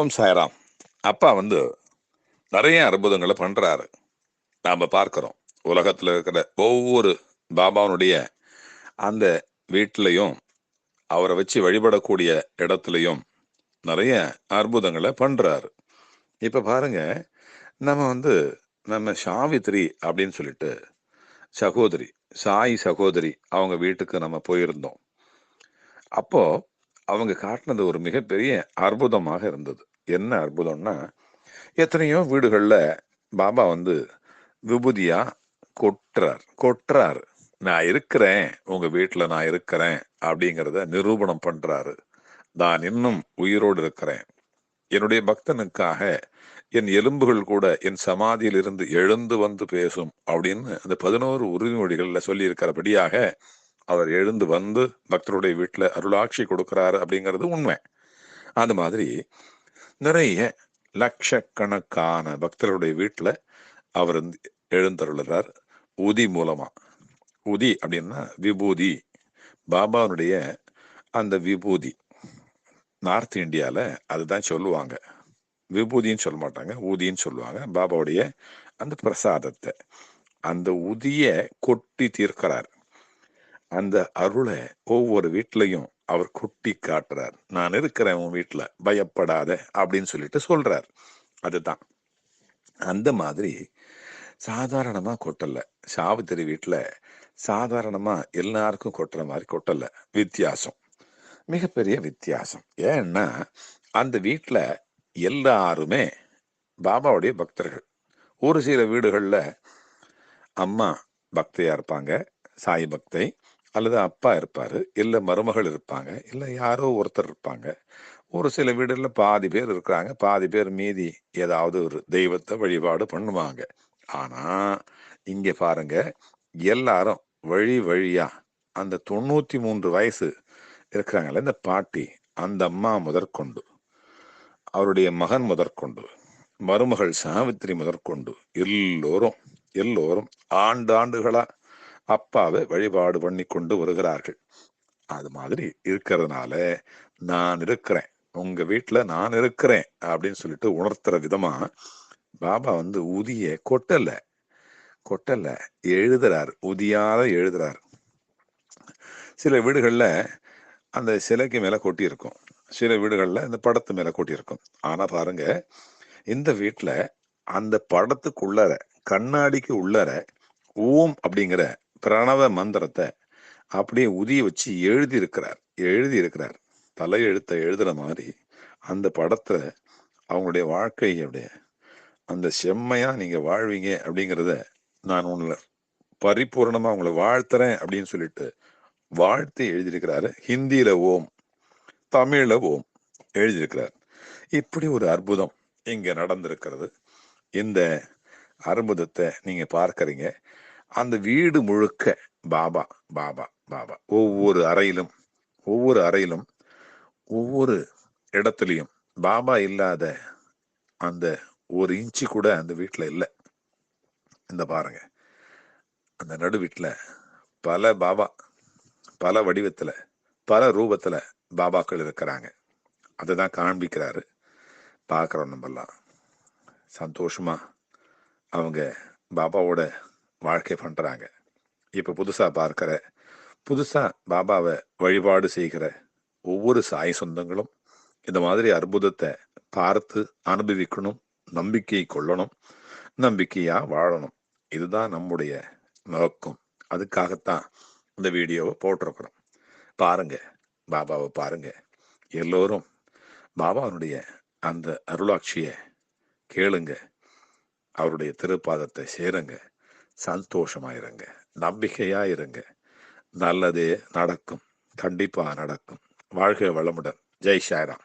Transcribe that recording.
ஓம் சாய்ராம். அப்பா வந்து நிறைய அற்புதங்களை பண்ணுறாரு நாம் பார்க்குறோம். உலகத்தில் இருக்கிற ஒவ்வொரு பாபாவுடைய அந்த வீட்டிலையும் அவரை வச்சு வழிபடக்கூடிய இடத்துலையும் நிறைய அற்புதங்களை பண்ணுறாரு இப்போ பாருங்க நம்ம வந்து நம்ம சாவித்ரி அப்படின்னு சொல்லிட்டு சகோதரி சாய் சகோதரி அவங்க வீட்டுக்கு நம்ம போயிருந்தோம். அப்போ அவங்க காட்டினது ஒரு மிகப்பெரிய அற்புதமாக இருந்தது. என்ன அற்புதம்னா எத்தனையோ வீடுகள்ல பாபா வந்து விபூதியா கொட்டுறார். கொட்டுறார். நான் இருக்கிறேன். உங்க வீட்டுல நான் இருக்கிறேன். அப்படிங்கிறத நிரூபணம் பண்றாரு. நான் இன்னும் உயிரோடு இருக்கிறேன். என்னுடைய பக்தனுக்காக என் எலும்புகள் கூட என் சமாதியில் இருந்து எழுந்து வந்து பேசும். அப்படின்னு அந்த பதினோரு உறுதிமொழிகளில் சொல்லி இருக்கிறபடியாக அவர் எழுந்து வந்து பக்தருடைய வீட்டுல அருளாட்சி கொடுக்கிறாரு அப்படிங்கிறது உண்மை. அந்த மாதிரி நிறைய லட்சக்கணக்கான பக்தர்களுடைய வீட்டில் அவர் வந்து எழுந்தருளுறார். உதி மூலமா. உதி அப்படின்னா விபூதி. பாபாவுடைய அந்த விபூதி. நார்த் இந்தியாவில் அதுதான் சொல்லுவாங்க. விபூதின்னு சொல்ல மாட்டாங்க ஊதின்னு சொல்லுவாங்க. பாபாவுடைய அந்த பிரசாதத்தை. அந்த உதிய கொட்டி தீர்க்கிறார். அந்த அருளை ஒவ்வொரு வீட்லையும் அவர் குட்டி காட்டுறார். நான் இருக்கிறேன் உன் வீட்டில் பயப்படாத அப்படின்னு சொல்லிட்டு சொல்றார். அதுதான். அந்த மாதிரி சாதாரணமாக கொட்டலை. சாவித்திரி வீட்டில் சாதாரணமாக எல்லாருக்கும் கொட்டுற மாதிரி கொட்டலை. வித்தியாசம். மிகப்பெரிய வித்தியாசம். ஏன்னா அந்த வீட்டில் எல்லாருமே பாபாவுடைய பக்தர்கள். ஒரு சில வீடுகளில் அம்மா பக்தையாக இருப்பாங்க சாய் பக்தை. அல்லது அப்பா இருப்பாரு இல்ல மருமகள் இருப்பாங்க இல்ல யாரோ ஒருத்தர் இருப்பாங்க. ஒரு சில வீடுகளில் பாதி பேர் இருக்கிறாங்க பாதி பேர் மீதி ஏதாவது ஒரு தெய்வத்தை வழிபாடு பண்ணுவாங்க. ஆனா இங்க பாருங்க எல்லாரும் வழி வழியா அந்த தொண்ணூத்தி மூன்று வயசு இருக்கிறாங்கல்ல இந்த பாட்டி அந்த அம்மா முதற்கொண்டு அவருடைய மகன் முதற்கொண்டு மருமகள் சாவித்திரி முதற்கொண்டு எல்லோரும் எல்லோரும் ஆண்டாண்டுகளாக அப்பாவை வழிபாடு பண்ணி கொண்டு வருகிறார்கள். அது மாதிரி இருக்கிறதுனால நான் இருக்கிறேன். உங்க வீட்டுல நான் இருக்கிறேன் அப்படின்னு சொல்லிட்டு உணர்த்துற விதமா பாபா வந்து உதிய கொட்டல கொட்டல எழுதுறார் உதியாத எழுதுறார். சில வீடுகள்ல அந்த சிலைக்கு மேல கொட்டி இருக்கும் சில வீடுகள்ல இந்த படத்து மேல கொட்டி இருக்கும் ஆனா பாருங்க இந்த வீட்டுல அந்த படத்துக்குள்ளர கண்ணாடிக்கு உள்ளர ஓம் அப்படிங்கிற பிரணவ மந்திரத்தை அப்படியே உதிய வச்சு எழுதி இருக்கிறார் எழுதி இருக்கிறார் தலையெழுத்த எழுதுற மாதிரி அந்த படத்தை அவங்களுடைய வாழ்க்கையுடைய அந்த செம்மையா நீங்க வாழ்வீங்க அப்படிங்கிறத நான் உங்களை பரிபூர்ணமா உங்களை வாழ்த்துறேன் அப்படின்னு சொல்லிட்டு வாழ்த்து எழுதியிருக்கிறாரு. ஹிந்தியில ஓம் தமிழ்ல ஓம் எழுதியிருக்கிறார். இப்படி ஒரு அற்புதம் இங்க நடந்திருக்கிறது. இந்த அற்புதத்தை நீங்க பார்க்கறீங்க. அந்த வீடு முழுக்க பாபா பாபா பாபா. ஒவ்வொரு அறையிலும் ஒவ்வொரு அறையிலும் ஒவ்வொரு இடத்துலையும் பாபா இல்லாத அந்த ஒரு இன்ச்சு கூட அந்த வீட்டில் இல்லை. இந்த பாருங்க. அந்த நடு வீட்டில் பல பாபா பல வடிவத்தில் பல ரூபத்தில் பாபாக்கள் இருக்கிறாங்க. அதை தான் காண்பிக்கிறாரு. பார்க்குறோம் நம்மெல்லாம். சந்தோஷமாக அவங்க பாபாவோட வாழ்க்கை பண்ணுறாங்க இப்போ புதுசாக பார்க்குற புதுசாக பாபாவை வழிபாடு செய்கிற ஒவ்வொரு சாய் சொந்தங்களும் இந்த மாதிரி அற்புதத்தை பார்த்து அனுபவிக்கணும் நம்பிக்கை கொள்ளணும் நம்பிக்கையாக வாழணும். இதுதான் நம்முடைய நோக்கம். அதுக்காகத்தான் இந்த வீடியோவை போட்டிருக்கிறோம். பாருங்க பாபாவை பாருங்க. எல்லோரும் பாபாவுடைய அந்த அருளாட்சியை கேளுங்க. அவருடைய திருப்பாதத்தை சேருங்க. சந்தோஷமா இருங்க. நம்பிக்கையா இருங்க. நல்லதே நடக்கும். கண்டிப்பா நடக்கும். வாழ்க வளமுடன். ஜெய் சாய்ராம்